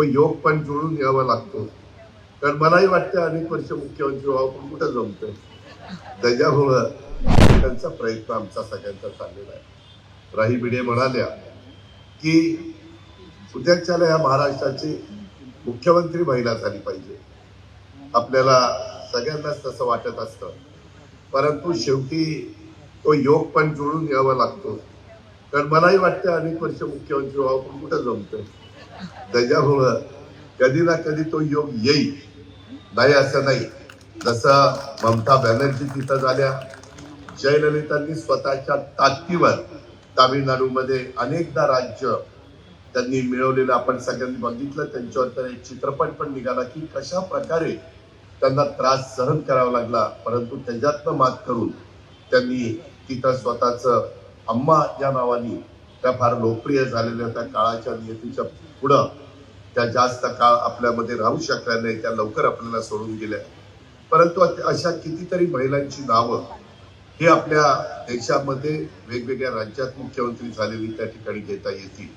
तो योग पण जुळून यावा लागतो. कारण मलाही वाटतं अनेक वर्ष मुख्यमंत्री व्हावं पण कुठं जमतंय? त्याच्यामुळं त्यांचा प्रयत्न आमचा सगळ्यांचा चाललेला आहे. राही भिडे म्हणाल्या की उद्याच्याला या महाराष्ट्राची मुख्यमंत्री महिला झाली पाहिजे. आपल्याला सगळ्यांनाच तसं वाटत असतं. परंतु शेवटी तो योग पण जुळून यावा लागतो. कारण मलाही वाटतं अनेक वर्ष मुख्यमंत्री व्हावं पण कुठं जमतंय? त्याच्यामुळं कधी ना कधी तो योग येईल. नाही असं नाही. जसं ममता बॅनर्जी तिथं झाल्या. जयललितांनी स्वतःच्या ताकदीवर तामिळनाडूमध्ये अनेकदा राज्य त्यांनी मिळवलेलं आपण सगळ्यांनी बघितलं. त्यांच्यावर तर एक चित्रपट पण निघाला की कशा प्रकारे त्यांना त्रास सहन करावा लागला. परंतु त्याच्यातनं मात करून त्यांनी तिथं स्वतःच अम्मा या नावाने त्या फार लोकप्रिय झालेल्या त्या काळाच्या नियतीच्या पुढं त्या जास्त काळ आपल्यामध्ये राहू शकल्या नाही त्या लवकर आपल्याला सोडून गेल्या. परंतु अशा कितीतरी महिलांची नावं ही आपल्या देशामध्ये वेगवेगळ्या राज्यात मुख्यमंत्री झालेली त्या ठिकाणी घेता येतील.